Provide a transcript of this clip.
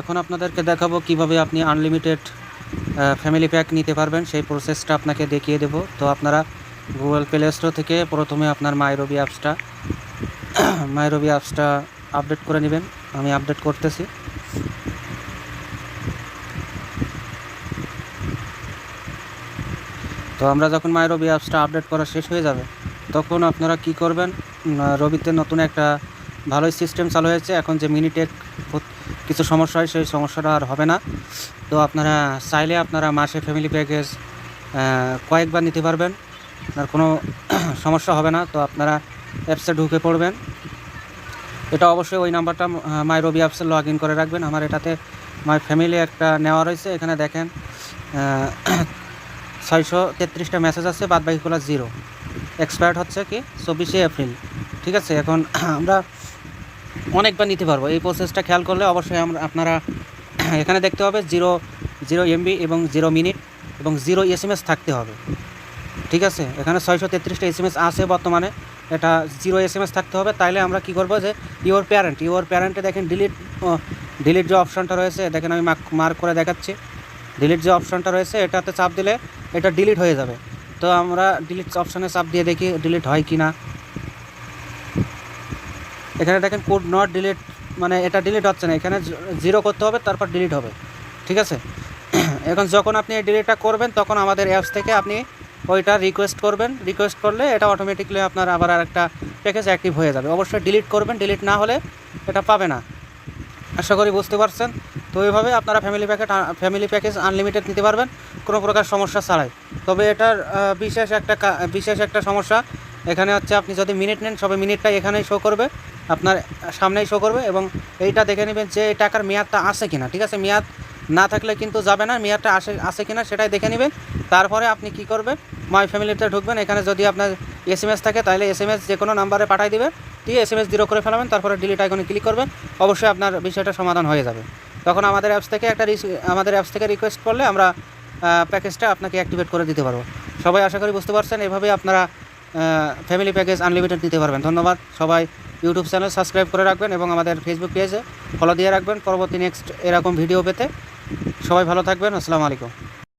এখন আপনাদেরকে দেখাবো কীভাবে আপনি আনলিমিটেড ফ্যামিলি প্যাক নিতে পারবেন। সেই প্রসেসটা আপনাকে দেখিয়ে দেব। তো আপনারা গুগল প্লে স্টোর থেকে প্রথমে আপনার মাইরবি অ্যাপসটা মাইরবি অ্যাপসটা আপডেট করে নেবেন। আমি আপডেট করতেছি। তো আমরা যখন মাইরবি অ্যাপসটা আপডেট করা শেষ হয়ে যাবে, তখন আপনারা কি করবেন? রবিতে নতুন একটা ভালোই সিস্টেম চালু হয়েছে। এখন যে মিনিটেক কিছু সমস্যা হয়, সেই সমস্যাটা আর হবে না। তো আপনারা চাইলে আপনারা মাসে ফ্যামিলি প্যাকেজ কয়েকবার নিতে পারবেন। আর কোনো সমস্যা হবে না। তো আপনারা অ্যাপসে ঢুকে পড়বেন। এটা অবশ্যই ওই নাম্বারটা মাই রবি অ্যাপসে লগ ইন করে রাখবেন। আমার এটাতে মাই ফ্যামিলি একটা নেওয়া রয়েছে। এখানে দেখেন ছয়শো তেত্রিশটা মেসেজ আছে বাদ বাকিগুলো জিরো এক্সপায়ার্ড হচ্ছে কি, চব্বিশে এপ্রিল। ঠিক আছে? এখন আমরা অনেকবার নিতে পারব। এই প্রসেসটা খেয়াল করলে অবশ্যই আমরা, আপনারা এখানে দেখতে হবে জিরো জিরো এমবি এবং জিরো মিনিট এবং জিরো এস এম এস থাকতে হবে। ঠিক আছে? এখানে ছয়শো তেত্রিশটা এস এম এস আছে বর্তমানে। এটা জিরো এস এম এস থাকতে হবে। তাইলে আমরা কি করব যে ইওর প্যারেন্ট ইওর প্যারেন্টে দেখেন ডিলিট ডিলিট যে অপশানটা রয়েছে, দেখেন আমি মার্ক করে দেখাচ্ছি। ডিলিট যে অপশানটা রয়েছে, এটাতে চাপ দিলে এটা ডিলিট হয়ে যাবে। তো আমরা ডিলিট অপশানে চাপ দিয়ে দেখি ডিলিট হয় কি না এখানে দেখেন কোড নট ডিলিট মানে এটা ডিলিট হচ্ছে না, এখানে জিরো করতে হবে, তারপর ডিলিট হবে, ঠিক আছে? এখন যখন আপনি এই ডিলিটটা করবেন, তখন আমাদের অ্যাপস থেকে আপনি ওইটা রিকোয়েস্ট করবেন রিকোয়েস্ট করলে এটা অটোমেটিকলি আপনার আবার আর একটা প্যাকেজ অ্যাক্টিভ হয়ে যাবে। অবশ্যই ডিলিট করবেন ডিলিট না হলে এটা পাবে না। আশা করি বুঝতে পারছেন? তো এইভাবে আপনারা family packet family package unlimited নিতে পারবেন, কোনো প্রকার সমস্যা ছাড়াই। তবে এটার বিশেষ একটা বিশেষ একটা সমস্যা এখানে হচ্ছে আপনি যদি মিনিট নেন, সবে মিনিটটা এখানেই শো করবে, আপনার সামনেই শো করবে এবং এইটা দেখে নেবেন যে টাকার মেয়াদটা আছে কিনা, ঠিক আছে? মেয়াদ না থাকলে কিন্তু যাবে না, মেয়াদটা আসে, আছে কিনা সেটাই দেখে নেবেন। তারপরে আপনি কি করবেন মাই ফ্যামিলিতে ঢুকবেন, এখানে যদি আপনার এস এম এস থাকে তাহলে এস এম এস যে কোনো নাম্বারে পাঠিয়ে দিবে দিয়ে এস এম এস জিরো করে ফেলাবেন, তারপরে ডিলিট আইকনে ক্লিক করবেন, অবশ্যই আপনার বিষয়টা সমাধান হয়ে যাবে। তখন আমাদের অ্যাপস থেকে একটা আমাদের অ্যাপস থেকে রিকোয়েস্ট করলে আমরা প্যাকেজটা আপনাকে অ্যাক্টিভেট করে দিতে পারব। সবাই আশা করি বুঝতে পারছেন এভাবে আপনারা ফ্যামিলি প্যাকেজ আনলিমিটেড নিতে পারবেন। ধন্যবাদ সবাই। ইউটিউব চ্যানেল সাবস্ক্রাইব করে রাখবেন এবং আমাদের ফেসবুক পেজে ফলো দিয়ে রাখবেন। পরবর্তী নেক্সট এরকম ভিডিও পেতে। সবাই ভালো থাকবেন। আসসালামু আলাইকুম।